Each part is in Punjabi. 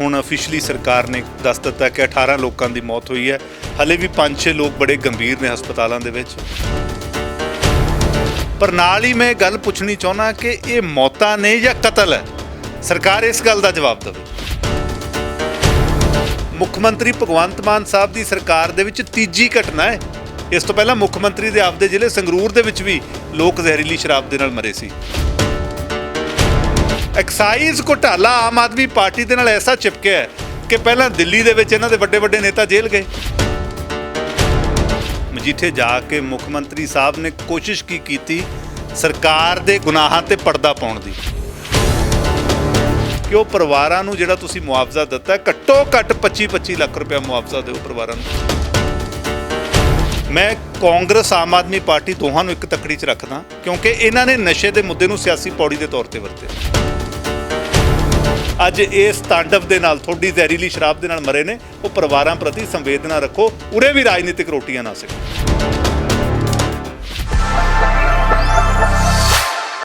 ਹੁਣ ਅਫੀਸ਼ੀਅਲੀ ਸਰਕਾਰ ਨੇ ਦੱਸ ਦਿੱਤਾ ਕਿ 18 ਲੋਕਾਂ ਦੀ ਮੌਤ ਹੋਈ ਹੈ। ਹਲੇ ਵੀ 5-6 ਲੋਕ ਬੜੇ ਗੰਭੀਰ ਨੇ ਹਸਪਤਾਲਾਂ ਦੇ ਵਿੱਚ। ਪਰ ਨਾਲ ਹੀ ਮੈਂ ਇਹ ਗੱਲ ਪੁੱਛਣੀ ਚਾਹੁੰਦਾ ਕਿ ਇਹ ਮੌਤਾਂ ਨੇ ਜਾਂ ਕਤਲ ਹੈ? ਸਰਕਾਰ ਇਸ ਗੱਲ ਦਾ ਜਵਾਬ ਦੇਵੇ। ਮੁੱਖ ਮੰਤਰੀ ਭਗਵੰਤ ਮਾਨ ਸਾਹਿਬ ਦੀ ਸਰਕਾਰ ਦੇ ਵਿੱਚ ਤੀਜੀ ਘਟਨਾ ਹੈ। ਇਸ ਤੋਂ ਪਹਿਲਾਂ ਮੁੱਖ ਮੰਤਰੀ ਦੇ ਆਪਦੇ ਜ਼ਿਲ੍ਹੇ ਸੰਗਰੂਰ ਦੇ ਵਿੱਚ ਵੀ ਲੋਕ ਜ਼ਹਿਰੀਲੀ ਸ਼ਰਾਬ ਦੇ ਨਾਲ ਮਰੇ ਸੀ। ਐਕਸਾਈਜ਼ ਘੁਟਾਲਾ ਆਮ ਆਦਮੀ ਪਾਰਟੀ ਦੇ ਨਾਲ ਐਸਾ ਚਿਪਕਿਆ ਹੈ ਕਿ ਪਹਿਲਾਂ ਦਿੱਲੀ ਦੇ ਵਿੱਚ ਇਹਨਾਂ ਦੇ ਵੱਡੇ ਵੱਡੇ ਨੇਤਾ ਜੇਲ੍ਹ ਗਏ। ਮਜੀਠੇ ਜਾ ਕੇ ਮੁੱਖ ਮੰਤਰੀ ਸਾਹਿਬ ਨੇ ਕੋਸ਼ਿਸ਼ ਕੀ ਕੀਤੀ? ਸਰਕਾਰ ਦੇ ਗੁਨਾਹਾਂ ਤੇ ਪਰਦਾ ਪਾਉਣ ਦੀ। ਕਿ ਉਹ ਪਰਿਵਾਰਾਂ ਨੂੰ ਜਿਹੜਾ ਤੁਸੀਂ ਮੁਆਵਜ਼ਾ ਦਿੱਤਾ, ਘੱਟੋ ਘੱਟ 25-25 ਲੱਖ ਰੁਪਏ ਮੁਆਵਜ਼ਾ ਦਿਓ ਪਰਿਵਾਰਾਂ ਨੂੰ। ਮੈਂ ਕਾਂਗਰਸ ਆਮ ਆਦਮੀ ਪਾਰਟੀ ਦੋਹਾਂ ਨੂੰ ਇੱਕ ਤਕੜੀ 'ਚ ਰੱਖਦਾ, ਕਿਉਂਕਿ ਇਹਨਾਂ ਨੇ ਨਸ਼ੇ ਦੇ ਮੁੱਦੇ ਨੂੰ ਸਿਆਸੀ ਪੌੜੀ ਦੇ ਤੌਰ ਤੇ ਵਰਤਿਆ। ਅੱਜ ਇਸ ਤਾਂਡਵ ਦੇ ਨਾਲ ਥੋੜੀ ਜ਼ਹਿਰੀਲੀ ਸ਼ਰਾਬ ਦੇ ਨਾਲ ਮਰੇ ਨੇ, ਉਹ ਪਰਿਵਾਰਾਂ ਪ੍ਰਤੀ ਸੰਵੇਦਨਾ ਰੱਖੋ, ਉਰੇ ਵੀ ਰਾਜਨੀਤਿਕ ਰੋਟੀਆਂ ਨਾ ਸਕਣ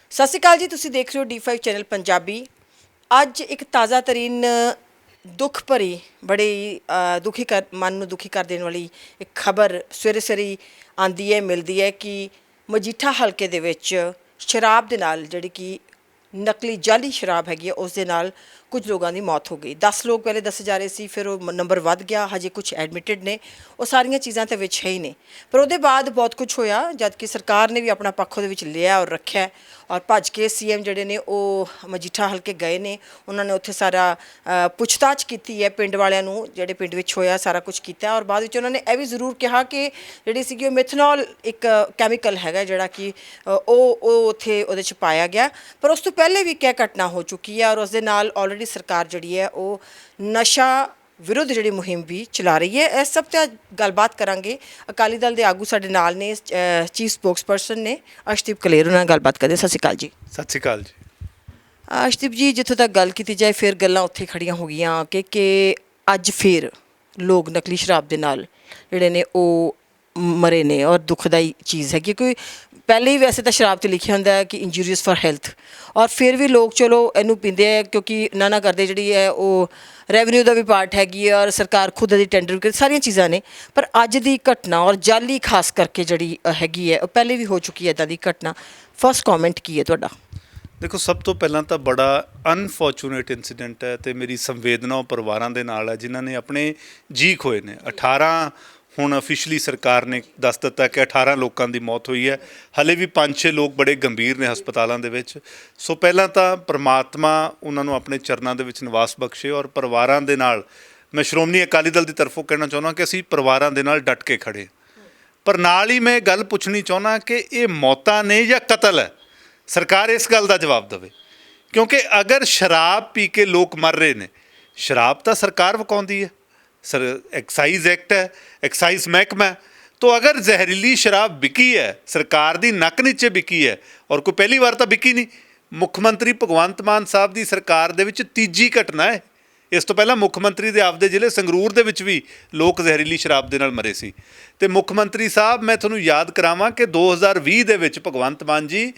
ਸਤਿ ਸ਼੍ਰੀ ਅਕਾਲ ਜੀ, ਤੁਸੀਂ ਦੇਖ ਰਹੇ ਹੋ D5 ਚੈਨਲ ਪੰਜਾਬੀ। ਅੱਜ ਇੱਕ ਤਾਜ਼ਾ ਤਰੀਨ, ਦੁੱਖ ਭਰੀ, ਬੜੀ ਦੁਖੀ ਕਰ, ਮਨ ਨੂੰ ਦੁਖੀ ਕਰ ਦੇਣ ਵਾਲੀ ਇੱਕ ਖਬਰ ਸਵੇਰੇ ਸਵੇਰੇ ਆਂਦੀ ਹੈ, ਮਿਲਦੀ ਹੈ ਕਿ ਮਜੀਠਾ ਹਲਕੇ ਦੇ ਵਿੱਚ ਸ਼ਰਾਬ ਦੇ ਨਾਲ ਜਿਹੜੀ ਕਿ ਨਕਲੀ ਜਾਲੀ ਸ਼ਰਾਬ ਹੈਗੀ ਹੈ, ਉਸ ਦੇ ਨਾਲ ਕੁਝ ਲੋਕਾਂ ਦੀ ਮੌਤ ਹੋ ਗਈ। 10 ਲੋਕ ਪਹਿਲੇ ਦੱਸੇ ਜਾ ਰਹੇ ਸੀ, ਫਿਰ ਉਹ ਨੰਬਰ ਵੱਧ ਗਿਆ। ਹਜੇ ਕੁਝ ਐਡਮਿਟਡ ਨੇ। ਉਹ ਸਾਰੀਆਂ ਚੀਜ਼ਾਂ ਤੇ ਵਿੱਚ ਹੈ ਹੀ ਨੇ। ਪਰ ਉਹਦੇ ਬਾਅਦ ਬਹੁਤ ਕੁਝ ਹੋਇਆ, ਜਦ ਕਿ ਸਰਕਾਰ ਨੇ ਵੀ ਆਪਣਾ ਪੱਖ ਉਹਦੇ ਵਿੱਚ ਲਿਆ ਔਰ ਰੱਖਿਆ। ਔਰ ਭੱਜ ਕੇ ਸੀਐਮ ਜਿਹੜੇ ਨੇ, ਉਹ ਮਜੀਠਾ ਹਲਕੇ ਗਏ ਨੇ। ਉਹਨਾਂ ਨੇ ਉੱਥੇ ਸਾਰਾ ਪੁੱਛਤਾਛ ਕੀਤੀ ਹੈ ਪਿੰਡ ਵਾਲਿਆਂ ਨੂੰ, ਜਿਹੜੇ ਪਿੰਡ ਵਿੱਚ ਹੋਇਆ, ਸਾਰਾ ਕੁਝ ਕੀਤਾ। ਔਰ ਬਾਅਦ ਵਿੱਚ ਉਹਨਾਂ ਨੇ ਇਹ ਵੀ ਜ਼ਰੂਰ ਕਿਹਾ ਕਿ ਜਿਹੜੀ ਸੀਗੀ ਉਹ ਮਿਥਨੋਲ ਇੱਕ ਕੈਮੀਕਲ ਹੈਗਾ, ਜਿਹੜਾ ਕਿ ਉਹ ਉਹ ਉੱਥੇ ਉਹਦੇ ਚ ਪਾਇਆ ਗਿਆ। ਪਰ ਉਸ ਤੋਂ ਪਹਿਲੇ ਵੀ ਕਿਹ ਘਟਨਾ ਹੋ ਚੁੱਕੀ ਹੈ ਔਰ ਉਸ ਦੇ ਨਾਲ ਆਲਰੇਡੀ ਸਰਕਾਰ ਜਿਹੜੀ ਹੈ ਉਹ ਨਸ਼ਾ ਵਿਰੁੱਧ ਜਿਹੜੀ ਮੁਹਿੰਮ ਵੀ ਚਲਾ ਰਹੀ ਹੈ। ਇਸ ਸਭ ਤੇ ਅੱਜ ਗੱਲਬਾਤ ਕਰਾਂਗੇ। ਅਕਾਲੀ ਦਲ ਦੇ ਆਗੂ ਸਾਡੇ ਨਾਲ ਨੇ ਚੀਫ ਸਪੋਕਸਪਰਸਨ ਨੇ ਅਸ਼ਦੀਪ ਕਲੇਰ ਉਹਨਾਂ ਨਾਲ ਗੱਲਬਾਤ ਕਰਦੇ ਸਤਿ ਸ਼੍ਰੀ ਅਕਾਲ ਜੀ। ਸਤਿ ਸ਼੍ਰੀ ਅਕਾਲ ਜੀ। ਅਸ਼ਦੀਪ ਜੀ ਜਿੱਥੋਂ ਤੱਕ ਗੱਲ ਕੀਤੀ ਜਾਏ ਫਿਰ ਗੱਲਾਂ ਉੱਥੇ ਖੜੀਆਂ ਹੋ ਗਈਆਂ ਕਿ ਕਿ ਅੱਜ ਫਿਰ ਲੋਕ ਨਕਲੀ ਸ਼ਰਾਬ ਦੇ ਨਾਲ ਜਿਹੜੇ ਨੇ ਉਹ ਮਰੇ ਨੇ ਔਰ ਦੁਖਦਾਈ ਚੀਜ਼ ਹੈ ਕਿਉਂਕਿ ਪਹਿਲੇ ਹੀ ਵੈਸੇ ਤਾਂ ਸ਼ਰਾਬ ਤੇ ਲਿਖਿਆ ਹੁੰਦਾ ਹੈ ਕਿ ਇੰਜੂਰੀਅਸ ਫॉर ਹੈਲਥ ਔਰ ਫਿਰ ਵੀ ਲੋਕ ਚਲੋ ਇਹਨੂੰ ਪੀਂਦੇ ਆ ਕਿਉਂਕਿ ਨਾ ਨਾ ਕਰਦੇ ਜਿਹੜੀ ਹੈ ਉਹ ਰੈਵਨਿਊ ਦਾ ਵੀ ਪਾਰਟ ਹੈਗੀ ਹੈ ਔਰ ਸਰਕਾਰ ਖੁਦ ਦੀ ਟੈਂਡਰ ਕਰ ਸਾਰੀਆਂ ਚੀਜ਼ਾਂ ਨੇ, ਪਰ ਅੱਜ ਦੀ ਘਟਨਾ ਔਰ ਜਾਲੀ ਖਾਸ ਕਰਕੇ ਜਿਹੜੀ ਹੈਗੀ ਹੈ, ਉਹ ਪਹਿਲੇ ਵੀ ਹੋ ਚੁੱਕੀ ਹੈ ਇਦਾਂ ਦੀ ਘਟਨਾ। ਫਸਟ ਕਮੈਂਟ ਕੀ ਹੈ ਤੁਹਾਡਾ? ਦੇਖੋ, ਸਭ ਤੋਂ ਪਹਿਲਾਂ ਤਾਂ ਬੜਾ ਅਨਫੋਰਚੂਨੇਟ ਇਨਸੀਡੈਂਟ ਹੈ ਤੇ ਮੇਰੀ ਸੰਵੇਦਨਾ ਉਹ ਪਰਿਵਾਰਾਂ ਦੇ ਨਾਲ ਹੈ, ਜਿਨ੍ਹਾਂ ਨੇ ਆਪਣੇ ਜੀ ਖੋਏ ਨੇ। 18 ਹੁਣ ਅਫੀਸ਼ੀਅਲੀ ਸਰਕਾਰ ਨੇ ਦੱਸ ਦਿੱਤਾ ਕਿ 18 ਲੋਕਾਂ ਦੀ ਮੌਤ ਹੋਈ ਹੈ। ਹਲੇ ਵੀ 5-6 ਲੋਕ ਬੜੇ ਗੰਭੀਰ ਨੇ ਹਸਪਤਾਲਾਂ ਦੇ ਵਿੱਚ। ਸੋ ਪਹਿਲਾਂ ਤਾਂ ਪ੍ਰਮਾਤਮਾ ਉਹਨਾਂ ਨੂੰ ਆਪਣੇ ਚਰਨਾਂ ਦੇ ਵਿੱਚ ਨਿਵਾਸ ਬਖਸ਼ੇ ਔਰ ਪਰਿਵਾਰਾਂ ਦੇ ਨਾਲ, ਮੈਂ ਸ਼੍ਰੋਮਣੀ ਅਕਾਲੀ ਦਲ ਦੀ ਤਰਫੋਂ ਕਹਿਣਾ ਚਾਹੁੰਦਾ ਕਿ ਅਸੀਂ ਪਰਿਵਾਰਾਂ ਦੇ ਨਾਲ ਡਟ ਕੇ ਖੜੇ ਪਰ ਨਾਲ ਹੀ ਮੈਂ ਇਹ ਗੱਲ ਪੁੱਛਣੀ ਚਾਹੁੰਦਾ ਕਿ ਇਹ ਮੌਤਾਂ ਨੇ ਜਾਂ ਕਤਲ ਹੈ? ਸਰਕਾਰ ਇਸ ਗੱਲ ਦਾ ਜਵਾਬ ਦੇਵੇ। ਕਿਉਂਕਿ ਅਗਰ ਸ਼ਰਾਬ ਪੀ ਕੇ ਲੋਕ ਮਰ ਰਹੇ ਨੇ, ਸ਼ਰਾਬ ਤਾਂ ਸਰਕਾਰ ਵਕਾਉਂਦੀ ਹੈ। ਸਰ ਐਕਸਾਈਜ਼ ਐਕਟ ਹੈ ਐਕਸਾਈਜ਼ ਮਹਿਕਮਾ ਤੋ ਅਗਰ ਜ਼ਹਿਰੀਲੀ ਸ਼ਰਾਬ ਵਿਕੀ ਹੈ, ਸਰਕਾਰ ਦੀ ਨੱਕ ਨੀਚੇ ਵਿਕੀ ਹੈ, ਔਰ ਕੋਈ ਪਹਿਲੀ ਵਾਰ ਤਾਂ ਵਿਕੀ ਨਹੀਂ, ਮੁੱਖ ਮੰਤਰੀ ਭਗਵੰਤ ਮਾਨ ਸਾਹਿਬ ਦੀ ਸਰਕਾਰ ਦੇ ਵਿੱਚ ਤੀਜੀ ਘਟਨਾ ਹੈ। ਇਸ ਤੋਂ ਪਹਿਲਾਂ ਮੁੱਖ ਮੰਤਰੀ ਦੇ ਆਪਦੇ ਜ਼ਿਲ੍ਹੇ ਸੰਗਰੂਰ ਦੇ ਵਿੱਚ ਵੀ ਲੋਕ ਜ਼ਹਿਰੀਲੀ ਸ਼ਰਾਬ ਦੇ ਨਾਲ ਮਰੇ ਸੀ। ਤੇ ਮੁੱਖ ਮੰਤਰੀ ਸਾਹਿਬ, ਮੈਂ ਤੁਹਾਨੂੰ ਯਾਦ ਕਰਾਵਾਂ ਕਿ 2020 ਦੇ ਵਿੱਚ ਭਗਵੰਤ ਮਾਨ ਜੀ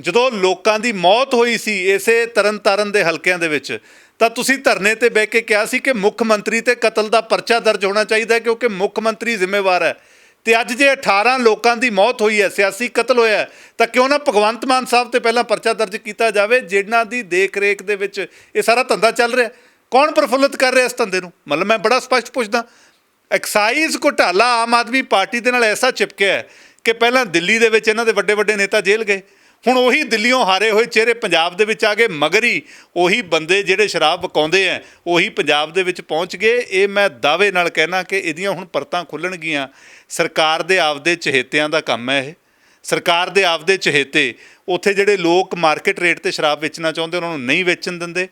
ਜਦੋਂ ਲੋਕਾਂ ਦੀ ਮੌਤ ਹੋਈ ਸੀ ਇਸੇ ਤਰਨਤਾਰਨ ਦੇ ਹਲਕਿਆਂ ਦੇ ਵਿੱਚ, ਤਾਂ ਤੁਸੀਂ ਧਰਨੇ ਤੇ ਬਹਿ ਕੇ ਕਿਹਾ ਸੀ ਕਿ ਮੁੱਖ ਮੰਤਰੀ ਤੇ ਕਤਲ ਦਾ ਪਰਚਾ ਦਰਜ ਹੋਣਾ ਚਾਹੀਦਾ ਕਿਉਂਕਿ ਮੁੱਖ ਮੰਤਰੀ ਜ਼ਿੰਮੇਵਾਰ ਹੈ। ਤੇ ਅੱਜ ਜੇ 18 ਲੋਕਾਂ ਦੀ ਮੌਤ ਹੋਈ ਹੈ, ਸਿਆਸੀ ਕਤਲ ਹੋਇਆ ਤਾਂ ਕਿਉਂ ਨਾ ਭਗਵੰਤ ਮਾਨ ਸਾਹਿਬ ਤੇ ਪਹਿਲਾਂ ਪਰਚਾ ਦਰਜ ਕੀਤਾ ਜਾਵੇ, ਜਿਨ੍ਹਾਂ ਦੀ ਦੇਖ ਰੇਖ ਦੇ ਵਿੱਚ ਇਹ ਸਾਰਾ ਧੰਦਾ ਚੱਲ ਰਿਹਾ ਕੌਣ ਪ੍ਰਫੁੱਲਤ ਕਰ ਰਿਹਾ ਇਸ ਧੰਦੇ ਨੂੰ? ਮਤਲਬ ਮੈਂ ਬੜਾ ਸਪਸ਼ਟ ਪੁੱਛਦਾ। ਐਕਸਾਈਜ਼ ਘੁਟਾਲਾ ਆਮ ਆਦਮੀ ਪਾਰਟੀ ਦੇ ਨਾਲ ਐਸਾ ਚਿਪਕਿਆ ਕਿ ਪਹਿਲਾਂ ਦਿੱਲੀ ਦੇ ਵਿੱਚ ਇਹਨਾਂ ਦੇ ਵੱਡੇ ਵੱਡੇ ਨੇਤਾ ਜੇਲ੍ਹ ਗਏ ਹੁਣ ਉਹੀ ਦਿੱਲੀੋਂ ਹਾਰੇ ਹੋਏ ਚਿਹਰੇ ਪੰਜਾਬ ਦੇ ਵਿੱਚ ਆ ਗਏ, ਮਗਰੀ ਉਹੀ ਬੰਦੇ ਜਿਹੜੇ ਸ਼ਰਾਬ ਵਕਾਉਂਦੇ ਆ ਉਹੀ ਪੰਜਾਬ ਦੇ ਵਿੱਚ ਪਹੁੰਚ ਗਏ। ਇਹ ਮੈਂ ਦਾਅਵੇ ਨਾਲ ਕਹਿਣਾ ਕਿ ਇਹਦੀਆਂ ਹੁਣ ਪਰਤਾਂ ਖੁੱਲਣਗੀਆਂ। ਸਰਕਾਰ ਦੇ ਆਪਦੇ ਚਹੇਤਿਆਂ ਦਾ ਕੰਮ ਹੈ ਇਹ। ਸਰਕਾਰ ਦੇ ਆਪਦੇ ਚਹੇਤੇ, ਉੱਥੇ ਜਿਹੜੇ ਲੋਕ ਮਾਰਕੀਟ ਰੇਟ ਤੇ ਸ਼ਰਾਬ ਵੇਚਣਾ ਚਾਹੁੰਦੇ, ਉਹਨਾਂ ਨੂੰ ਨਹੀਂ ਵੇਚਣ ਦਿੰਦੇ।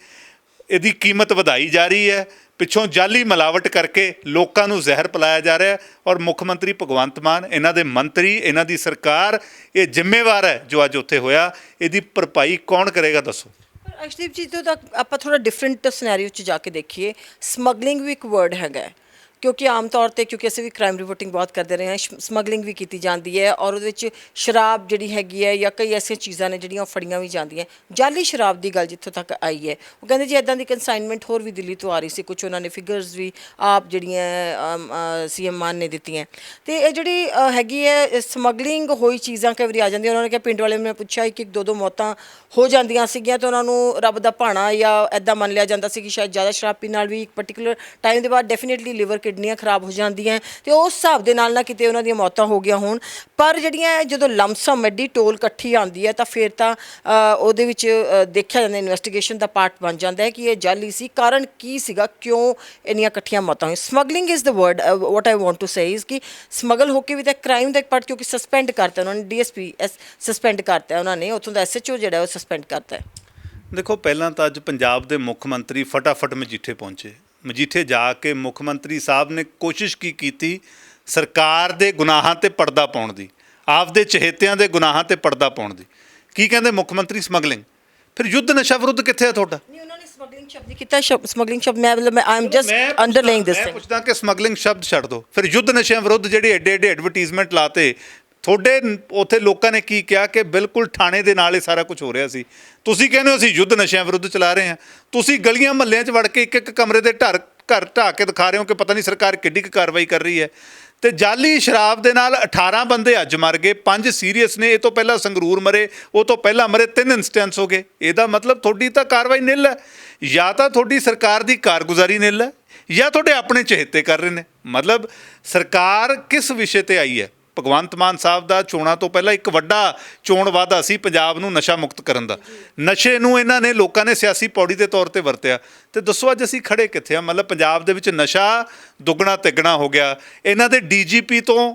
ਇਹਦੀ ਕੀਮਤ ਵਧਾਈ ਜਾ ਰਹੀ ਹੈ ਪਿੱਛੋਂ ਜਾਲੀ ਮਿਲਾਵਟ ਕਰਕੇ ਲੋਕਾਂ ਨੂੰ ਜ਼ਹਿਰ ਪਿਲਾਇਆ ਜਾ ਰਿਹਾ ਹੈ ਔਰ ਮੁੱਖ ਮੰਤਰੀ ਭਗਵੰਤ ਮਾਨ, ਇਹਨਾਂ ਦੇ ਮੰਤਰੀ, ਇਹਨਾਂ ਦੀ ਸਰਕਾਰ, ਇਹ ਜ਼ਿੰਮੇਵਾਰ ਹੈ ਜੋ ਅੱਜ ਉੱਥੇ ਹੋਇਆ। ਇਹਦੀ ਭਰਪਾਈ ਕੌਣ ਕਰੇਗਾ ਦੱਸੋ? ਪਰ ਅਸ਼ਦੀਪ ਜੀ ਤੋਂ ਤਾਂ ਆਪਾਂ ਥੋੜਾ ਡਿਫਰੈਂਟ ਸਿਨੈਰੀਓ 'ਚ ਜਾ ਕੇ ਦੇਖੀਏ ਸਮਗਲਿੰਗ ਵੀ ਇੱਕ ਵਰਡ ਹੈਗਾ ਕਿਉਂਕਿ ਆਮ ਤੌਰ ਤੇ, ਕਿਉਂਕਿ ਅਸੀਂ ਵੀ ਕ੍ਰਾਈਮ ਰਿਪੋਰਟਿੰਗ ਬਹੁਤ ਕਰਦੇ ਰਹੇ ਹਾਂ ਸਮਗਲਿੰਗ ਵੀ ਕੀਤੀ ਜਾਂਦੀ ਹੈ ਔਰ ਉਹਦੇ ਵਿੱਚ ਸ਼ਰਾਬ ਜਿਹੜੀ ਹੈਗੀ ਹੈ ਜਾਂ ਕਈ ਐਸੀਆਂ ਚੀਜ਼ਾਂ ਨੇ ਜਿਹੜੀਆਂ ਉਹ ਫੜੀਆਂ ਵੀ ਜਾਂਦੀਆਂ। ਜਾਲੀ ਸ਼ਰਾਬ ਦੀ ਗੱਲ ਜਿੱਥੋਂ ਤੱਕ ਆਈ ਹੈ, ਉਹ ਕਹਿੰਦੇ ਜੀ ਇਦਾਂ ਦੀ ਕਨਸਾਈਨਮੈਂਟ ਹੋਰ ਵੀ ਦਿੱਲੀ ਤੋਂ ਆ ਰਹੀ ਸੀ ਕੁਝ ਉਹਨਾਂ ਨੇ ਫਿਗਰਸ ਵੀ ਆਪ ਜਿਹੜੀਆਂ ਸੀਐਮ ਮਾਨ ਨੇ ਦਿੱਤੀਆਂ। ਤੇ ਇਹ ਜਿਹੜੀ ਹੈਗੀ ਹੈ ਸਮਗਲਿੰਗ ਹੋਈ ਚੀਜ਼ਾਂ ਕਈ ਵਾਰੀ ਆ ਜਾਂਦੀਆਂ, ਉਹਨਾਂ ਨੇ ਕਿਹਾ ਪਿੰਡ ਵਾਲੇ ਨੇ ਪੁੱਛਿਆ ਕਿ ਇੱਕ ਦੋ ਦੋ ਮੌਤਾਂ ਹੋ ਜਾਂਦੀਆਂ ਸੀਗੀਆਂ ਤੇ ਉਹਨਾਂ ਨੂੰ ਰੱਬ ਦਾ ਭਾਣਾ ਜਾਂ ਐਦਾਂ ਮੰਨ ਲਿਆ ਜਾਂਦਾ ਸੀ ਕਿ ਸ਼ਾਇਦ ਜ਼ਿਆਦਾ ਸ਼ਰਾਬ ਪੀਣ ਨਾਲ ਵੀ ਇੱਕ ਪਾਰਟਿਕੂਲਰ ਟਾਈਮ ਦੇ ਬਾਅਦ ਡੈਫੀਨਿਟਲੀ ਲਿਵਰ ਕਿਡਨੀਆਂ ਖਰਾਬ ਹੋ ਜਾਂਦੀਆਂ ਤੇ ਉਸ ਹਿਸਾਬ ਦੇ ਨਾਲ ਨਾ ਕਿਤੇ ਉਹਨਾਂ ਦੀਆਂ ਮੌਤਾਂ ਹੋ ਗਈਆਂ ਹੋਣ। ਪਰ ਜਿਹੜੀਆਂ ਜਦੋਂ ਲਮਸਮ ਐਡੀ ਟੋਲ ਇਕੱਠੀ ਆਉਂਦੀ ਹੈ ਤਾਂ ਫਿਰ ਤਾਂ ਉਹਦੇ ਵਿੱਚ ਦੇਖਿਆ ਜਾਂਦਾ ਇਨਵੈਸਟੀਗੇਸ਼ਨ ਦਾ ਪਾਰਟ ਬਣ ਜਾਂਦਾ ਹੈ ਕਿ ਇਹ ਜਾਲੀ ਸੀ। ਕਾਰਨ ਕੀ ਸੀਗਾ? ਕਿਉਂ ਇੰਨੀਆਂ ਇਕੱਠੀਆਂ ਮੌਤਾਂ ਹੋਈਆਂ? Smuggling is the word what I want to say is ਕਿ ਸਮਗਲ ਹੋ ਕੇ ਵੀ ਤਾਂ ਕ੍ਰਾਈਮ ਦਾ ਇੱਕ ਪਾਰਟ ਕਿਉਂਕਿ ਸਸਪੈਂਡ ਕਰਤਾ ਉਹਨਾਂ ਨੇ ਡੀਐਸਪੀ ਸਸਪੈਂਡ ਕਰਤਾ ਉਹਨਾਂ ਨੇ। ਉੱਥੋਂ ਦਾ ਐਸਐਚਓ ਜਿਹੜਾ ਉਹ ਸਸਪੈਂਡ ਕਰਤਾ ਦੇਖੋ, ਪਹਿਲਾਂ ਤਾਂ ਅੱਜ ਪੰਜਾਬ ਦੇ ਮੁੱਖ ਮੰਤਰੀ ਫਟਾਫਟ ਮਜੀਠੇ ਪਹੁੰਚੇ। ਮਜੀਠੇ ਜਾ ਕੇ ਮੁੱਖ ਮੰਤਰੀ ਸਾਹਿਬ ਨੇ ਕੋਸ਼ਿਸ਼ ਕੀ ਕੀਤੀ ਸਰਕਾਰ ਦੇ ਗੁਨਾਹਾਂ ਤੇ ਪਰਦਾ ਪਾਉਣ ਦੀ ਆਪਦੇ ਚਹੇਤਿਆਂ ਦੇ ਗੁਨਾਹਾਂ ਤੇ ਪਰਦਾ ਪਾਉਣ ਦੀ। ਕੀ ਕਹਿੰਦੇ ਮੁੱਖ ਮੰਤਰੀ ਸਮਗਲਿੰਗ? ਫਿਰ ਯੁੱਧ ਨਸ਼ਾ ਵਿਰੁੱਧ ਕਿੱਥੇ ਹੈ ਤੁਹਾਡਾ? ਨਹੀਂ ਉਹਨਾਂ ਨੇ ਸਮਗਲਿੰਗ ਸ਼ਬਦ ਨਹੀਂ ਕੀਤਾ ਸਮਗਲਿੰਗ ਸ਼ਬਦ ਮੈਂ ਮਤਲਬ ਆਈ ਐਮ ਜਸਟ ਅੰਡਰਲਾਈਂਗ ਦਿਸ ਮੈਂ ਪੁੱਛਦਾ ਕਿ ਸਮਗਲਿੰਗ ਸ਼ਬਦ ਛੱਡ ਦਿਓ ਫਿਰ ਯੁੱਧ ਨਸ਼ਿਆਂ ਵਿਰੁੱਧ ਜਿਹੜੇ ਐਡੇ ਐਡੇ ਐਡਵਰਟਾਈਜ਼ਮੈਂਟ ਲਾਤੇ ਤੁਹਾਡੇ ਉੱਥੇ ਲੋਕਾਂ ਨੇ ਕੀ ਕਿਹਾ ਕਿ ਬਿਲਕੁਲ ਥਾਣੇ ਦੇ ਨਾਲ ਇਹ ਸਾਰਾ ਕੁਝ ਹੋ ਰਿਹਾ ਸੀ। ਤੁਸੀਂ ਕਹਿੰਦੇ ਹੋ ਅਸੀਂ ਯੁੱਧ ਨਸ਼ਿਆਂ ਵਿਰੁੱਧ ਚਲਾ ਰਹੇ ਹਾਂ। ਤੁਸੀਂ ਗਲੀਆਂ ਮਹੱਲਿਆਂ 'ਚ ਵੜ ਕੇ ਇੱਕ ਇੱਕ ਕਮਰੇ ਦੇ ਢਰ, ਘਰ ਢਾਹ ਕੇ ਦਿਖਾ ਰਹੇ ਹੋ ਕਿ ਪਤਾ ਨਹੀਂ ਸਰਕਾਰ ਕਿੱਡੀ ਕੁ ਕਾਰਵਾਈ ਕਰ ਰਹੀ ਹੈ। ਤੇ ਜਾਲੀ ਸ਼ਰਾਬ ਦੇ ਨਾਲ 18 ਬੰਦੇ ਅੱਜ ਮਰ ਗਏ, ਪੰਜ ਸੀਰੀਅਸ ਨੇ, ਇਹ ਤੋਂ ਪਹਿਲਾਂ ਸੰਗਰੂਰ ਮਰੇ, ਉਹ ਤੋਂ ਪਹਿਲਾਂ ਮਰੇ, ਤਿੰਨ ਇਨਸਟੈਂਸ ਹੋ ਗਏ। ਇਹਦਾ ਮਤਲਬ ਤੁਹਾਡੀ ਤਾਂ ਕਾਰਵਾਈ ਨਿਲ ਹੈ। ਜਾਂ ਤਾਂ ਤੁਹਾਡੀ ਸਰਕਾਰ ਦੀ ਕਾਰਗੁਜ਼ਾਰੀ ਨਿਲ ਹੈ, ਜਾਂ ਤੁਹਾਡੇ ਆਪਣੇ ਚਹੇਤੇ ਕਰ ਰਹੇ ਨੇ। ਮਤਲਬ ਸਰਕਾਰ ਕਿਸ ਵਿਸ਼ੇ ਤੇ ਆਈ ਹੈ? ਭਗਵੰਤ ਮਾਨ ਸਾਹਿਬ ਦਾ ਚੋਣਾਂ ਤੋਂ ਪਹਿਲਾਂ ਇੱਕ ਵੱਡਾ ਚੋਣ ਵਾਅਦਾ ਸੀ ਪੰਜਾਬ ਨੂੰ ਨਸ਼ਾ ਮੁਕਤ ਕਰਨ ਦਾ। ਨਸ਼ੇ ਨੂੰ ਇਹਨਾਂ ਨੇ ਲੋਕਾਂ ਨੇ ਸਿਆਸੀ ਪੌੜੀ ਦੇ ਤੌਰ ਤੇ ਵਰਤਿਆ। ਤੇ ਦੱਸੋ ਅੱਜ ਅਸੀਂ ਖੜੇ ਕਿੱਥੇ ਆ? ਮਤਲਬ ਪੰਜਾਬ ਦੇ ਵਿੱਚ ਨਸ਼ਾ ਦੁੱਗਣਾ ਤਿੱਗਣਾ ਹੋ ਗਿਆ। ਇਹਨਾਂ ਦੇ ਡੀਜੀਪੀ ਤੋਂ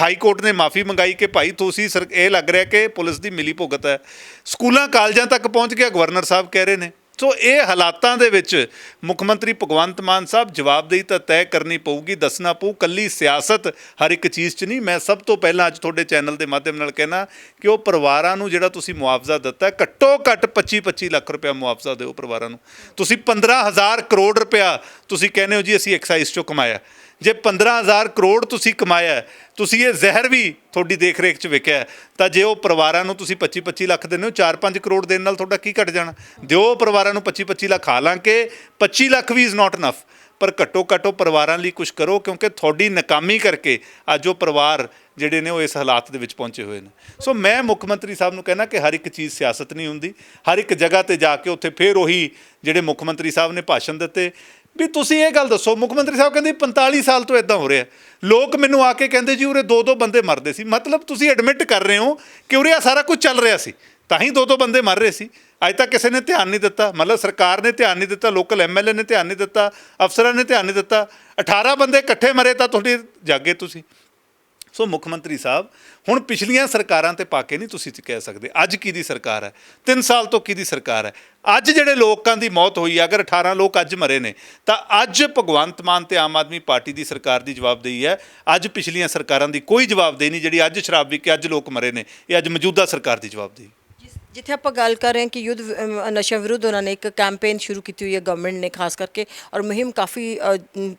ਹਾਈ ਕੋਰਟ ਨੇ ਮਾਫੀ ਮੰਗਾਈ ਕਿ ਭਾਈ ਤੁਸੀਂ ਸਰ, ਇਹ ਲੱਗ ਰਿਹਾ ਕਿ ਪੁਲਿਸ ਦੀ ਮਿਲੀ ਭੁਗਤ ਹੈ। ਸਕੂਲਾਂ, ਕਾਲਜਾਂ ਤੱਕ ਪਹੁੰਚ ਗਿਆ, ਗਵਰਨਰ ਸਾਹਿਬ ਕਹਿ ਰਹੇ ਨੇ। ਸੋ ਇਹ ਹਾਲਾਤਾਂ ਦੇ ਵਿੱਚ ਮੁੱਖ ਮੰਤਰੀ ਭਗਵੰਤ ਮਾਨ ਸਾਹਿਬ ਜਵਾਬਦੇਹੀ ਤਾਂ ਤੈਅ ਕਰਨੀ ਪਊਗੀ, ਦੱਸਣਾ ਪਊ, ਕੱਲੀ ਸਿਆਸਤ ਹਰ ਇੱਕ ਚੀਜ਼ 'ਚ ਨਹੀਂ। ਮੈਂ ਸਭ ਤੋਂ ਪਹਿਲਾਂ ਅੱਜ ਤੁਹਾਡੇ ਚੈਨਲ ਦੇ ਮਾਧਿਅਮ ਨਾਲ ਕਹਿਣਾ, ਕਿ ਉਹ ਪਰਿਵਾਰਾਂ ਨੂੰ ਜਿਹੜਾ ਤੁਸੀਂ ਮੁਆਵਜ਼ਾ ਦਿੱਤਾ ਘੱਟੋ ਘੱਟ 25 25 ਲੱਖ ਰੁਪਇਆ ਮੁਆਵਜ਼ਾ ਦਿਓ ਪਰਿਵਾਰਾਂ ਨੂੰ। ਤੁਸੀਂ 15000 ਕਰੋੜ ਰੁਪਇਆ ਤੁਸੀਂ ਕਹਿੰਦੇ ਹੋ ਜੀ, ਅਸੀਂ ਐਕਸਾਈਜ਼ 'ਚੋਂ ਕਮਾਇਆ। ਜੇ 15000 ਕਰੋੜ ਤੁਸੀਂ ਕਮਾਇਆ ਤੁਸੀਂ ਇਹ ਜ਼ਹਿਰ ਵੀ ਤੁਹਾਡੀ ਦੇਖ ਰੇਖ 'ਚ ਵਿਕਿਆ ਤਾਂ ਜੇ ਉਹ ਪਰਿਵਾਰਾਂ ਨੂੰ ਤੁਸੀਂ 25 25 ਲੱਖ ਦਿੰਦੇ ਹੋ 4-5 ਕਰੋੜ ਦੇਣ ਨਾਲ ਤੁਹਾਡਾ ਕੀ ਘਟ ਜਾਣਾ? ਦਿਓ ਪਰਿਵਾਰਾਂ ਨੂੰ 25 25 ਲੱਖ ਹਾਲਾਂਕਿ 25 ਲੱਖ ਵੀ ਇਜ਼ ਨਾਟ ਇਨਫ ਪਰ ਘੱਟੋ ਘੱਟ ਉਹ ਪਰਿਵਾਰਾਂ ਲਈ ਕੁਝ ਕਰੋ, ਕਿਉਂਕਿ ਤੁਹਾਡੀ ਨਾਕਾਮੀ ਕਰਕੇ ਅੱਜ ਉਹ ਪਰਿਵਾਰ ਜਿਹੜੇ ਨੇ ਉਹ ਇਸ ਹਾਲਾਤ ਦੇ ਵਿੱਚ ਪਹੁੰਚੇ ਹੋਏ ਨੇ। ਸੋ ਮੈਂ ਮੁੱਖ ਮੰਤਰੀ ਸਾਹਿਬ ਨੂੰ ਕਹਿਣਾ ਕਿ ਹਰ ਇੱਕ ਚੀਜ਼ ਸਿਆਸਤ ਨਹੀਂ ਹੁੰਦੀ, ਹਰ ਇੱਕ ਜਗ੍ਹਾ ਤੇ ਜਾ ਕੇ ਉੱਥੇ ਫੇਰ ਉਹੀ ਜਿਹੜੇ ਮੁੱਖ ਮੰਤਰੀ ਸਾਹਿਬ ਨੇ ਭਾਸ਼ਣ ਦਿੱਤੇ ਵੀ ਤੁਸੀਂ ਇਹ ਗੱਲ ਦੱਸੋ, ਮੁੱਖ ਮੰਤਰੀ ਸਾਹਿਬ ਕਹਿੰਦੇ 45 ਸਾਲ ਤੋਂ ਇਦਾਂ ਹੋ ਰਿਹਾ। ਲੋਕ ਮੈਨੂੰ ਆ ਕੇ ਕਹਿੰਦੇ ਜੀ ਉਰੇ ਦੋ ਦੋ ਬੰਦੇ ਮਰਦੇ ਸੀ। ਮਤਲਬ ਤੁਸੀਂ ਐਡਮਿਟ ਕਰ ਰਹੇ ਹੋ ਕਿ ਉਰੇ ਆ ਸਾਰਾ ਕੁਝ ਚੱਲ ਰਿਹਾ ਸੀ। ਤਾਂ ਹੀ ਦੋ ਦੋ ਬੰਦੇ ਮਰ ਰਹੇ ਸੀ। ਅੱਜ ਤੱਕ ਕਿਸੇ ਨੇ ਧਿਆਨ ਨਹੀਂ ਦਿੱਤਾ। ਮਤਲਬ ਸਰਕਾਰ ਨੇ ਧਿਆਨ ਨਹੀਂ ਦਿੱਤਾ, ਲੋਕਲ ਐਮਐਲਏ ਨੇ ਧਿਆਨ ਨਹੀਂ ਦਿੱਤਾ, ਅਫਸਰਾਂ ਨੇ ਧਿਆਨ ਨਹੀਂ ਦਿੱਤਾ। 18 ਬੰਦੇ ਇਕੱਠੇ ਮਰੇ ਤਾਂ ਤੁਹਾਡੀ ਜਾਗੇ ਤੁਸੀਂ। ਸੋ ਮੁੱਖ ਮੰਤਰੀ ਸਾਹਿਬ ਹੁਣ ਪਿਛਲੀਆਂ ਸਰਕਾਰਾਂ ਤੇ ਪਾ ਕੇ ਨਹੀਂ ਤੁਸੀਂ ਕਹਿ ਸਕਦੇ। ਅੱਜ ਕੀ ਦੀ ਸਰਕਾਰ ਹੈ? 3 ਸਾਲ ਤੋਂ ਕੀ ਦੀ ਸਰਕਾਰ ਹੈ? ਅੱਜ ਜਿਹੜੇ ਲੋਕਾਂ ਦੀ ਮੌਤ ਹੋਈ ਹੈ, ਅਗਰ 18 ਲੋਕ ਅੱਜ ਮਰੇ ਨੇ ਤਾਂ ਅੱਜ ਭਗਵੰਤ ਮਾਨ ਤੇ ਆਮ ਆਦਮੀ ਪਾਰਟੀ ਦੀ ਸਰਕਾਰ ਦੀ ਜਵਾਬਦੇਹੀ ਹੈ। ਅੱਜ ਪਿਛਲੀਆਂ ਸਰਕਾਰਾਂ ਦੀ ਕੋਈ ਜਵਾਬਦੇਹੀ ਨਹੀਂ ਜਿਹੜੀ ਅੱਜ ਸ਼ਰਾਬ ਵੀ ਕੇ ਅੱਜ ਲੋਕ ਮਰੇ ਨੇ ਇਹ ਅੱਜ ਮੌਜੂਦਾ ਸਰਕਾਰ ਦੀ ਜਵਾਬਦੇਹੀ। ਜਿੱਥੇ ਆਪਾਂ ਗੱਲ ਕਰ ਰਹੇ ਹਾਂ ਕਿ ਯੁੱਧ ਅਮ, ਨਸ਼ਾ ਵਿਰੁੱਧ ਉਹਨਾਂ ਨੇ ਇੱਕ ਕੈਂਪੇਨ ਸ਼ੁਰੂ ਕੀਤੀ ਹੋਈ ਹੈ ਗਵਰਨਮੈਂਟ ਨੇ ਖਾਸ ਕਰਕੇ ਔਰ ਮੁਹਿੰਮ ਕਾਫੀ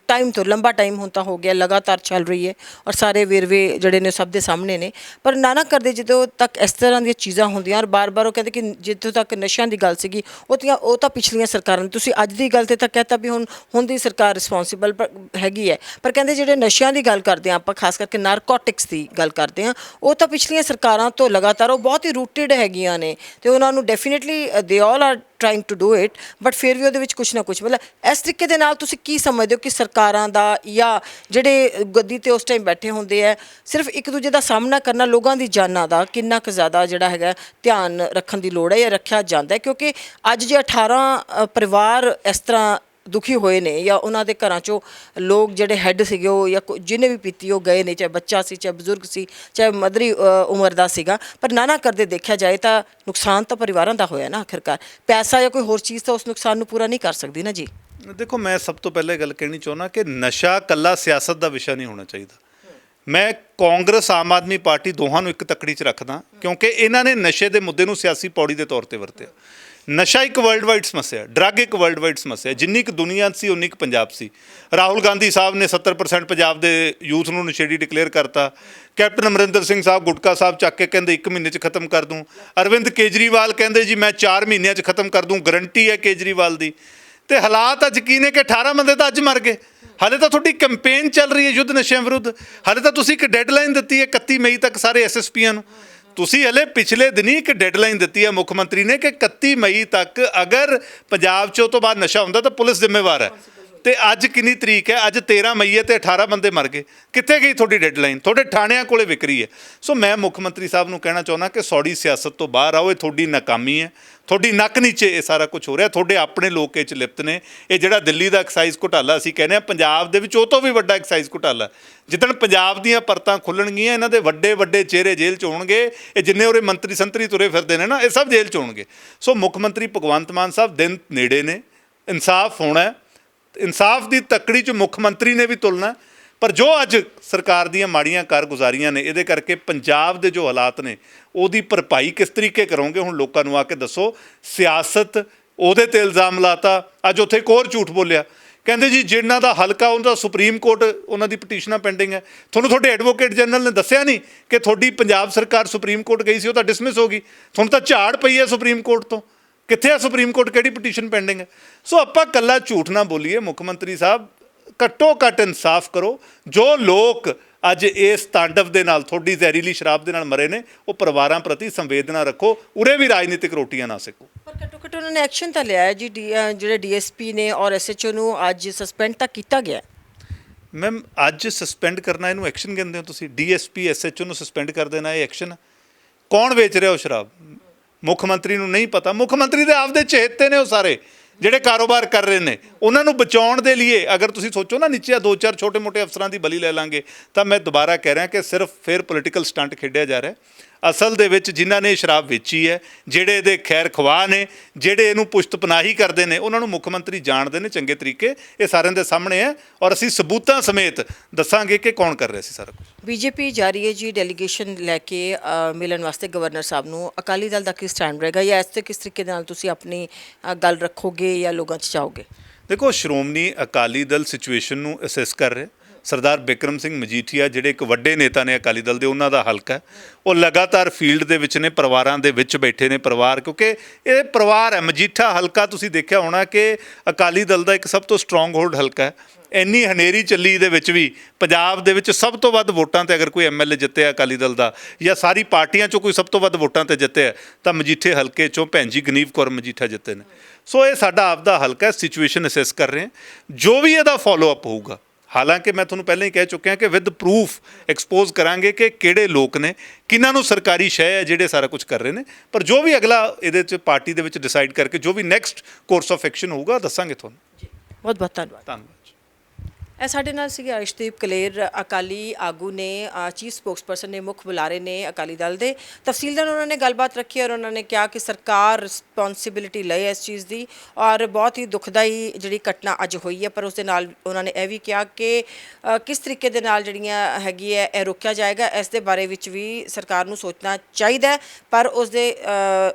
ਟਾਈਮ ਤੋਂ ਲੰਬਾ ਟਾਈਮ ਹੁਣ ਤਾਂ ਹੋ ਗਿਆ ਲਗਾਤਾਰ ਚੱਲ ਰਹੀ ਹੈ ਔਰ ਸਾਰੇ ਵੇਰਵੇ ਜਿਹੜੇ ਨੇ ਸਭ ਦੇ ਸਾਹਮਣੇ ਨੇ। ਪਰ ਨਾ ਨਾ ਕਰਦੇ ਜਦੋਂ ਤੱਕ ਇਸ ਤਰ੍ਹਾਂ ਦੀਆਂ ਚੀਜ਼ਾਂ ਹੁੰਦੀਆਂ ਔਰ ਬਾਰ-ਬਾਰ ਉਹ ਕਹਿੰਦੇ ਕਿ ਜਿੱਥੋਂ ਤੱਕ ਨਸ਼ਿਆਂ ਦੀ ਗੱਲ ਸੀਗੀ ਉਹ ਤਾਂ ਉਹ ਤਾਂ ਪਿਛਲੀਆਂ ਸਰਕਾਰਾਂ ਨੇ ਤੁਸੀਂ ਅੱਜ ਦੀ ਗੱਲ ਤੇ ਤਾਂ ਕਹਤਾ ਵੀ ਹੁਣ ਹੁਣ ਦੀ ਸਰਕਾਰ ਰਿਸਪੌਂਸਿਬਲ ਹੈਗੀ ਹੈ। ਪਰ ਕਹਿੰਦੇ ਜਿਹੜੇ ਨਸ਼ਿਆਂ ਦੀ ਗੱਲ ਕਰਦੇ ਆ ਆਪਾਂ ਖਾਸ ਕਰਕੇ ਨਾਰਕੋਟਿਕਸ ਦੀ ਗੱਲ ਕਰਦੇ ਆ ਉਹ ਤਾਂ ਪਿਛਲੀਆਂ ਸਰਕਾਰਾਂ ਤੋਂ ਲਗਾਤਾਰ ਉਹ ਬਹੁਤ ਹੀ ਰੂਟਡ ਹੈਗੀਆਂ ਨੇ। ਤੇ ਉਹਨਾਂ ਨੂੰ definitely they all are trying to do it but ਫਿਰ ਵੀ ਉਹਦੇ ਵਿੱਚ ਕੁਝ ਨਾ ਕੁਝ ਮਤਲਬ ਇਸ ਤਰੀਕੇ ਦੇ ਨਾਲ ਤੁਸੀਂ ਕੀ ਸਮਝਦੇ ਹੋ ਕਿ ਸਰਕਾਰਾਂ ਦਾ ਜਾਂ ਜਿਹੜੇ ਗੱਦੀ ਤੇ ਉਸ ਟਾਈਮ ਬੈਠੇ ਹੁੰਦੇ ਆ, ਸਿਰਫ ਇੱਕ ਦੂਜੇ ਦਾ ਸਾਹਮਣਾ ਕਰਨਾ ਲੋਕਾਂ ਦੀ ਜਾਨਾਂ ਦਾ ਕਿੰਨਾ ਕੁ ਜ਼ਿਆਦਾ ਜਿਹੜਾ ਹੈਗਾ ਧਿਆਨ ਰੱਖਣ ਦੀ ਲੋੜ ਹੈ ਜਾਂ ਰੱਖਿਆ ਜਾਂਦਾ ਹੈ, ਕਿਉਂਕਿ ਅੱਜ ਜੇ 18 ਪਰਿਵਾਰ ਇਸ ਤਰ੍ਹਾਂ ਦੁਖੀ ਹੋਏ ਨੇ ਜਾਂ ਉਹਨਾਂ ਦੇ ਘਰਾਂ ਚੋਂ ਲੋਕ ਜਿਹੜੇ ਹੈੱਡ ਸੀਗੇ ਉਹ ਜਾਂ ਕੋ- ਜਿਹਨੇ ਵੀ ਪੀਤੀ ਉਹ ਗਏ ਨੇ ਚਾਹੇ ਬੱਚਾ ਸੀ ਚਾਹੇ ਬਜ਼ੁਰਗ ਸੀ ਚਾਹੇ ਮਦਰੀ ਅ, ਉਮਰ ਦਾ ਸੀਗਾ। ਪਰ ਨਾ ਨਾ ਕਰਦੇ ਦੇਖਿਆ ਜਾਏ ਤਾਂ ਨੁਕਸਾਨ ਤਾਂ ਪਰਿਵਾਰਾਂ ਦਾ ਹੋਇਆ ਨਾ ਆਖਿਰਕਾਰ। ਪੈਸਾ ਜਾਂ ਕੋਈ ਹੋਰ ਚੀਜ਼ ਤਾਂ ਉਸ ਨੁਕਸਾਨ ਨੂੰ ਪੂਰਾ ਨਹੀਂ ਕਰ ਸਕਦੀ ਨਾ ਜੀ। ਦੇਖੋ ਮੈਂ ਸਭ ਤੋਂ ਪਹਿਲਾਂ ਇਹ ਗੱਲ ਕਹਿਣੀ ਚਾਹੁੰਦਾ ਕਿ ਨਸ਼ਾ ਕੱਲਾ ਸਿਆਸਤ ਦਾ ਵਿਸ਼ਾ ਨਹੀਂ ਹੋਣਾ ਚਾਹੀਦਾ। ਮੈਂ ਕਾਂਗਰਸ ਆਮ ਆਦਮੀ ਪਾਰਟੀ ਦੋਹਾਂ ਨੂੰ ਇੱਕ ਤੱਕੜੀ 'ਚ ਰੱਖਦਾ ਕਿਉਂਕਿ ਇਹਨਾਂ ਨੇ ਨਸ਼ੇ ਦੇ ਮੁੱਦੇ ਨੂੰ ਸਿਆਸੀ ਪੌੜੀ ਦੇ ਤੌਰ ਤੇ ਵਰਤਿਆ। ਨਸ਼ਾ ਇੱਕ ਵਰਲਡ ਵਾਈਡ ਸਮੱਸਿਆ ਡਰੱਗ ਇੱਕ ਵਰਲਡ ਵਾਈਡ ਸਮੱਸਿਆ ਜਿੰਨੀ ਕੁ ਦੁਨੀਆ ਸੀ, ਉਨੀ ਕੁ ਪੰਜਾਬ ਸੀ। ਰਾਹੁਲ ਗਾਂਧੀ ਸਾਹਿਬ ਨੇ 70% ਪੰਜਾਬ ਦੇ ਯੂਥ ਨੂੰ ਨਸ਼ੇੜੀ ਡਿਕਲੇਅਰ ਕਰਤਾ। ਕੈਪਟਨ ਅਮਰਿੰਦਰ ਸਿੰਘ ਸਾਹਿਬ ਗੁਟਕਾ ਸਾਹਿਬ ਚੱਕ ਕੇ ਕਹਿੰਦੇ 1 ਮਹੀਨੇ 'ਚ ਖਤਮ ਕਰ ਦੂੰ। ਅਰਵਿੰਦ ਕੇਜਰੀਵਾਲ ਕਹਿੰਦੇ, ਜੀ, ਮੈਂ 4 ਮਹੀਨਿਆਂ 'ਚ ਖਤਮ ਕਰ ਦੂੰ ਗਰੰਟੀ ਹੈ ਕੇਜਰੀਵਾਲ ਦੀ। ਤੇ ਹਾਲਾਤ ਅੱਜ ਕੀ ਨੇ ਕਿ 18 ਬੰਦੇ ਤਾਂ ਅੱਜ ਮਰ ਗਏ। ਹਾਲੇ ਤਾਂ ਤੁਹਾਡੀ ਕੈਂਪੇਨ ਚੱਲ ਰਹੀ ਹੈ ਯੁੱਧ ਨਸ਼ਿਆਂ ਵਿਰੁੱਧ। ਹਾਲੇ ਤਾਂ ਤੁਸੀਂ ਇੱਕ ਡੈਡਲਾਈਨ ਦਿੱਤੀ ਹੈ 31 ਮਈ ਤੱਕ ਸਾਰੇ ਐਸਐਸਪੀਆਂ ਨੂੰ। ਤੁਸੀਂ ਹਲੇ ਪਿਛਲੇ ਦਿਨੀ ਇੱਕ ਡੈਡਲਾਈਨ ਦਿੱਤੀ ਹੈ ਮੁੱਖ ਮੰਤਰੀ ਨੇ ਕਿ 31 ਮਈ ਤੱਕ ਅਗਰ ਪੰਜਾਬ 'ਚ ਉਹ ਤੋਂ ਬਾਅਦ ਨਸ਼ਾ ਹੁੰਦਾ ਤਾਂ ਪੁਲਿਸ ਜ਼ਿੰਮੇਵਾਰ ਹੈ। ਤੇ ਅੱਜ ਕਿੰਨੀ ਤਰੀਕ ਹੈ? ਅੱਜ 13 ਮਈ ਹੈ ਤੇ 18 ਬੰਦੇ ਮਰ ਗਏ। ਕਿੱਥੇ ਗਈ ਤੁਹਾਡੀ ਡੈਡਲਾਈਨ ਤੁਹਾਡੇ ਥਾਣਿਆਂ ਕੋਲੇ ਵਿਕਰੀ ਹੈ। ਸੋ ਮੈਂ ਮੁੱਖ ਮੰਤਰੀ ਸਾਹਿਬ ਨੂੰ ਕਹਿਣਾ ਚਾਹੁੰਦਾ ਕਿ ਸੌੜੀ ਸਿਆਸਤ ਤੋਂ ਬਾਹਰ ਆਓ, ਇਹ ਤੁਹਾਡੀ ਨਾਕਾਮੀ ਹੈ। ਤੁਹਾਡੀ ਨੱਕ ਨੀਚੇ ਇਹ ਸਾਰਾ ਕੁਝ ਹੋ ਰਿਹਾ। ਤੁਹਾਡੇ ਆਪਣੇ ਲੋਕ ਇਹ ਚ ਲਿਪਤ ਨੇ। ਇਹ ਜਿਹੜਾ ਦਿੱਲੀ ਦਾ ਐਕਸਾਈਜ਼ ਘੁਟਾਲਾ ਅਸੀਂ ਕਹਿੰਦੇ ਆ ਪੰਜਾਬ ਦੇ ਵਿੱਚ ਉਹ ਤੋਂ ਵੀ ਵੱਡਾ ਐਕਸਾਈਜ਼ ਘੁਟਾਲਾ। ਜਿੱਦਣ ਪੰਜਾਬ ਦੀਆਂ ਪਰਤਾਂ ਖੁੱਲਣਗੀਆਂ, ਇਹਨਾਂ ਦੇ ਵੱਡੇ ਵੱਡੇ ਚਿਹਰੇ ਜੇਲ੍ਹ ਚ ਹੋਣਗੇ। ਇਹ ਜਿੰਨੇ ਉਰੇ ਮੰਤਰੀ ਸੰਤਰੀ ਤੁਰੇ ਫਿਰਦੇ ਨੇ ਨਾ, ਇਹ ਸਭ ਜੇਲ੍ਹ ਚ ਹੋਣਗੇ। ਸੋ ਮੁੱਖ ਮੰਤਰੀ ਭਗਵੰਤ ਮਾਨ ਸਾਹਿਬ ਦਿਨ ਨੇੜੇ ਨੇ। ਇਨਸਾਫ ਹੋਣਾ ਇਨਸਾਫ ਦੀ ਤੱਕੜੀ 'ਚ ਮੁੱਖ ਮੰਤਰੀ ਨੇ ਵੀ ਤੁਲਣਾ ਪਰ ਜੋ ਅੱਜ ਸਰਕਾਰ ਦੀਆਂ ਮਾੜੀਆਂ ਕਾਰਗੁਜ਼ਾਰੀਆਂ ਨੇ, ਇਹਦੇ ਕਰਕੇ ਪੰਜਾਬ ਦੇ ਜੋ ਹਾਲਾਤ ਨੇ, ਉਹਦੀ ਭਰਪਾਈ ਕਿਸ ਤਰੀਕੇ ਕਰੋਗੇ, ਹੁਣ ਲੋਕਾਂ ਨੂੰ ਆ ਕੇ ਦੱਸੋ। ਸਿਆਸਤ, ਉਹਦੇ ਤੇ ਇਲਜ਼ਾਮ ਲਾਤਾ, ਅੱਜ ਉੱਥੇ ਇੱਕ ਹੋਰ ਝੂਠ ਬੋਲਿਆ। ਕਹਿੰਦੇ ਜੀ, ਜਿਨ੍ਹਾਂ ਦਾ ਹਲਕਾ, ਉਹਦਾ ਸੁਪਰੀਮ ਕੋਰਟ, ਉਹਨਾਂ ਦੀ ਪਟੀਸ਼ਨਾਂ ਪੈਂਡਿੰਗ ਹੈ। ਤੁਹਾਨੂੰ ਤੁਹਾਡੇ ਐਡਵੋਕੇਟ ਜਨਰਲ ਨੇ ਦੱਸਿਆ ਨਹੀਂ ਕਿ ਤੁਹਾਡੀ ਪੰਜਾਬ ਸਰਕਾਰ ਸੁਪਰੀਮ ਕੋਰਟ ਗਈ ਸੀ, ਉਹ ਤਾਂ ਡਿਸਮਿਸ ਹੋ ਗਈ। ਤੁਹਾਨੂੰ ਤਾਂ ਝਾੜ ਪਈ ਹੈ ਸੁਪਰੀਮ ਕੋਰਟ ਤੋਂ। ਕਿੱਥੇ ਆ ਸੁਪਰੀਮ ਕੋਰਟ ਕਿਹੜੀ ਪਟੀਸ਼ਨ ਪੈਂਡਿੰਗ ਹੈ? ਸੋ ਆਪਾਂ ਕੱਲਾ ਝੂਠ ਨਾ ਬੋਲੀਏ ਮੁੱਖ ਮੰਤਰੀ ਸਾਹਿਬ ਘੱਟੋ ਘੱਟ ਇਨਸਾਫ ਕਰੋ। ਜੋ ਲੋਕ ਅੱਜ ਇਸ ਤਾਂਡਵ ਦੇ ਨਾਲ ਤੁਹਾਡੀ ਜ਼ਹਿਰੀਲੀ ਸ਼ਰਾਬ ਦੇ ਨਾਲ ਮਰੇ ਨੇ ਉਹ ਪਰਿਵਾਰਾਂ ਪ੍ਰਤੀ ਸੰਵੇਦਨਾ ਰੱਖੋ ਉਰੇ ਵੀ ਰਾਜਨੀਤਿਕ ਰੋਟੀਆਂ ਨਾ ਸੇਕੋ। ਪਰ ਘੱਟੋ ਘੱਟ ਉਹਨਾਂ ਨੇ ਐਕਸ਼ਨ ਤਾਂ ਲਿਆ ਹੈ ਜੀ ਜਿਹੜੇ ਡੀਐਸਪੀ ਨੇ ਔਰ ਐਸਐਚਓ ਨੂੰ ਅੱਜ ਸਸਪੈਂਡ ਤਾਂ ਕੀਤਾ ਗਿਆ। ਮੈਮ ਅੱਜ ਸਸਪੈਂਡ ਕਰਨਾ ਇਹਨੂੰ ਐਕਸ਼ਨ ਕਹਿੰਦੇ ਹੋ ਤੁਸੀਂ? ਡੀਐਸਪੀ ਐਸਐਚਓ ਨੂੰ ਸਸਪੈਂਡ ਕਰ ਦੇਣਾ ਇਹ ਐਕਸ਼ਨ ਕੌਣ ਵੇਚ ਰਿਹਾ ਉਹ ਸ਼ਰਾਬ? ਮੁੱਖ ਮੰਤਰੀ ਨੂੰ ਨਹੀਂ ਪਤਾ। ਮੁੱਖ ਮੰਤਰੀ ਦੇ ਆਪਦੇ ਚਹੇਤੇ ਨੇ ਉਹ ਸਾਰੇ, ਜਿਹੜੇ ਕਾਰੋਬਾਰ ਕਰ ਰਹੇ ਨੇ। ਉਹਨਾਂ ਨੂੰ ਬਚਾਉਣ ਦੇ ਲਈ ਅਗਰ ਤੁਸੀਂ ਸੋਚੋ ਨਾ, ਨੀਚੇ ਦੋ ਚਾਰ ਛੋਟੇ-ਮੋਟੇ ਅਫਸਰਾਂ ਦੀ ਬਲੀ ਲੈ ਲਾਂਗੇ, ਤਾਂ ਮੈਂ ਦੁਬਾਰਾ ਕਹਿ ਰਿਹਾ ਕਿ ਸਿਰਫ ਫਿਰ ਪੋਲੀਟੀਕਲ ਸਟੰਟ ਖੇਡਿਆ ਜਾ ਰਿਹਾ ਅਸਲ ਦੇ ਵਿੱਚ ਜਿਨ੍ਹਾਂ ਨੇ ਸ਼ਰਾਬ ਵੇਚੀ ਹੈ ਜਿਹੜੇ ਇਹਦੇ ਖੈਰ ਖਵਾਹ ਨੇ ਜਿਹੜੇ ਇਹਨੂੰ ਪੁਸ਼ਤ ਪਨਾਹੀ ਕਰਦੇ ਨੇ ਉਹਨਾਂ ਨੂੰ ਮੁੱਖ ਮੰਤਰੀ ਜਾਣਦੇ ਨੇ ਚੰਗੇ ਤਰੀਕੇ ਇਹ ਸਾਰਿਆਂ ਦੇ ਸਾਹਮਣੇ ਹੈ ਔਰ ਅਸੀਂ ਸਬੂਤਾਂ ਸਮੇਤ ਦੱਸਾਂਗੇ ਕਿ ਕੌਣ ਕਰ ਰਿਹਾ ਸੀ ਸਾਰਾ ਕੁਝ। ਬੀਜੇਪੀ ਜਾ ਰਹੀ ਹੈ ਜੀ ਡੈਲੀਗੇਸ਼ਨ ਲੈ ਕੇ ਅ, ਮਿਲਣ ਵਾਸਤੇ ਗਵਰਨਰ ਸਾਹਿਬ ਨੂੰ। ਅਕਾਲੀ ਦਲ ਦਾ ਕੀ ਸਟੈਂਡ ਰਹੇਗਾ ਜਾਂ ਇਸ ਤੇ ਕਿਸ ਤਰੀਕੇ ਨਾਲ ਤੁਸੀਂ ਆਪਣੀ ਅ, ਗੱਲ ਰੱਖੋਗੇ ਜਾਂ ਲੋਕਾਂ 'ਚ ਜਾਓਗੇ? ਦੇਖੋ ਸ਼੍ਰੋਮਣੀ ਅਕਾਲੀ ਦਲ ਸਿਚੁਏਸ਼ਨ ਨੂੰ ਅਸੈਸ ਕਰ ਰਿਹਾ। ਸਰਦਾਰ ਬਿਕਰਮ ਸਿੰਘ ਮਜੀਠੀਆ ਜਿਹੜੇ ਇੱਕ ਵੱਡੇ ਨੇਤਾ ਨੇ ਅਕਾਲੀ ਦਲ ਦੇ, ਉਹਨਾਂ ਦਾ ਹਲਕਾ ਉਹ ਲਗਾਤਾਰ ਫੀਲਡ ਦੇ ਵਿੱਚ ਨੇ, ਪਰਿਵਾਰਾਂ ਦੇ ਵਿੱਚ ਬੈਠੇ ਨੇ ਪਰਿਵਾਰ, ਕਿਉਂਕਿ ਇਹ ਪਰਿਵਾਰ ਹੈ। ਮਜੀਠਾ ਹਲਕਾ ਤੁਸੀਂ ਦੇਖਿਆ ਹੋਣਾ ਕਿ ਅਕਾਲੀ ਦਲ ਦਾ ਇੱਕ ਸਭ ਤੋਂ ਸਟਰੋਂਗ ਹੋਲਡ ਹਲਕਾ ਹੈ। ਇੰਨੀ ਹਨੇਰੀ ਚੱਲੀ ਦੇ ਵਿੱਚ ਵੀ ਪੰਜਾਬ ਦੇ ਵਿੱਚ ਸਭ ਤੋਂ ਵੱਧ ਵੋਟਾਂ ਤੇ ਅਗਰ ਕੋਈ ਐਮਐਲਏ ਜਿੱਤਿਆ ਅਕਾਲੀ ਦਲ ਦਾ ਜਾਂ ਸਾਰੀ ਪਾਰਟੀਆਂ ਚੋਂ ਕੋਈ ਸਭ ਤੋਂ ਵੱਧ ਵੋਟਾਂ ਤੇ ਜਿੱਤਿਆ, ਤਾਂ ਮਜੀਠੇ ਹਲਕੇ ਚੋਂ ਭੈਣ ਜੀ ਗਨੀਵ ਕੌਰ ਮਜੀਠਾ ਜਿੱਤੇ ਨੇ। ਸੋ ਇਹ ਸਾਡਾ ਆਪਦਾ ਹਲਕਾ ਸਿਚੁਏਸ਼ਨ ਅਸੈਸ ਕਰ ਰਹੇ ਹਾਂ। ਜੋ ਵੀ ਇਹਦਾ ਫਾਲੋ ਅਪ ਹੋਊਗਾ ਹਾਲਾਂਕਿ ਮੈਂ ਤੁਹਾਨੂੰ ਪਹਿਲਾਂ ਹੀ ਕਹਿ ਚੁੱਕਿਆ ਕਿ ਵਿਦ ਪ੍ਰੂਫ ਐਕਸਪੋਜ਼ ਕਰਾਂਗੇ ਕਿ ਕਿਹੜੇ ਲੋਕ ਨੇ ਕਿਹਨਾਂ ਨੂੰ ਸਰਕਾਰੀ ਸ਼ੈ ਹੈ ਜਿਹੜੇ ਸਾਰਾ ਕੁਝ ਕਰ ਰਹੇ ਨੇ। ਪਰ ਜੋ ਵੀ ਅਗਲਾ ਇਹਦੇ ਚ ਪਾਰਟੀ ਦੇ ਵਿੱਚ ਡਿਸਾਈਡ ਕਰਕੇ ਜੋ ਵੀ ਨੈਕਸਟ ਕੋਰਸ ਆਫ ਐਕਸ਼ਨ ਹੋਊਗਾ ਦੱਸਾਂਗੇ ਤੁਹਾਨੂੰ। ਬਹੁਤ ਬਹੁਤ ਧੰਨਵਾਦ। ਧੰਨਵਾਦ ਇਹ ਸਾਡੇ ਨਾਲ ਸੀਗੇ ਅਰਸ਼ਦੀਪ ਕਲੇਰ, ਅਕਾਲੀ ਆਗੂ ਨੇ ਚੀਫ ਸਪੋਕਸਪਰਸਨ ਨੇ, ਮੁੱਖ ਬੁਲਾਰੇ ਨੇ ਅਕਾਲੀ ਦਲ ਦੇ। ਤਫਸੀਲਦਾਰ ਉਹਨਾਂ ਨੇ ਗੱਲਬਾਤ ਰੱਖੀ ਔਰ ਉਹਨਾਂ ਨੇ ਕਿਹਾ ਕਿ ਸਰਕਾਰ ਰਿਸਪੌਂਸਿਬਿਲਿਟੀ ਲਏ ਇਸ ਚੀਜ਼ ਦੀ ਔਰ ਬਹੁਤ ਹੀ ਦੁਖਦਾਈ ਜਿਹੜੀ ਘਟਨਾ ਅੱਜ ਹੋਈ ਹੈ। ਪਰ ਉਸ ਦੇ ਨਾਲ ਉਹਨਾਂ ਨੇ ਇਹ ਵੀ ਕਿਹਾ ਕਿ ਕਿਸ ਤਰੀਕੇ ਦੇ ਨਾਲ ਜਿਹੜੀਆਂ ਹੈਗੀ ਹੈ, ਇਹ ਰੋਕਿਆ ਜਾਏਗਾ, ਇਸ ਦੇ ਬਾਰੇ ਵਿੱਚ ਵੀ ਸਰਕਾਰ ਨੂੰ ਸੋਚਣਾ ਚਾਹੀਦਾ ਪਰ ਉਸ ਦੇ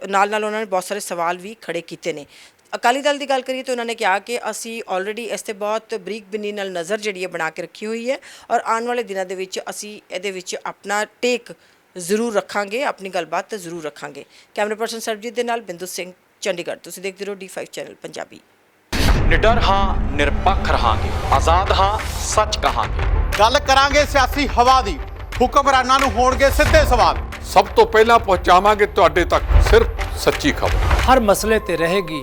ਨਾਲ ਨਾਲ ਉਹਨਾਂ ਨੇ ਬਹੁਤ ਸਾਰੇ ਸਵਾਲ ਵੀ ਖੜੇ ਕੀਤੇ ਨੇ। ਅਕਾਲੀ ਦਲ ਦੀ ਗੱਲ ਕਰੀਏ ਤਾਂ ਉਹਨਾਂ ਨੇ ਕਿਹਾ ਕਿ ਅਸੀਂ ਆਲਰੇਡੀ ਇਸ ਤੇ ਬਹੁਤ ਬਰੀਕ ਬਿਨੀ ਨਾਲ ਨਜ਼ਰ ਜਿਹੜੀ ਹੈ ਬਣਾ ਕੇ ਰੱਖੀ ਹੋਈ ਹੈ ਔਰ ਆਉਣ ਵਾਲੇ ਦਿਨਾਂ ਦੇ ਵਿੱਚ ਅਸੀਂ ਇਹਦੇ ਵਿੱਚ ਆਪਣਾ ਟੇਕ ਜ਼ਰੂਰ ਰੱਖਾਂਗੇ ਆਪਣੀ ਗੱਲਬਾਤ ਜ਼ਰੂਰ ਰੱਖਾਂਗੇ। ਕੈਮਰਾ ਪਰਸਨ ਸਰਬਜੀਤ ਦੇ ਨਾਲ ਬਿੰਦੂ ਸਿੰਘ ਚੰਡੀਗੜ੍ਹ। ਤੁਸੀਂ ਦੇਖਦੇ ਰਹੋ D5 ਚੈਨਲ ਪੰਜਾਬੀ। ਨਿਡਰ ਹਾਂ ਨਿਰਪੱਖ ਰਹਾਂਗੇ। ਆਜ਼ਾਦ ਹਾਂ ਸੱਚ ਕਹਾਂਗੇ। ਗੱਲ ਕਰਾਂਗੇ ਸਿਆਸੀ ਹਵਾ ਦੀ। ਹੁਕਮਰਾਨਾਂ ਨੂੰ ਹੋਣਗੇ ਸਿੱਧੇ ਸਵਾਲ। ਸਭ ਤੋਂ ਪਹਿਲਾਂ ਪਹੁੰਚਾਵਾਂਗੇ ਤੁਹਾਡੇ ਤੱਕ ਸਿਰਫ ਸੱਚੀ ਖਬਰ। ਹਰ ਮਸਲੇ ਤੇ ਰਹੇਗੀ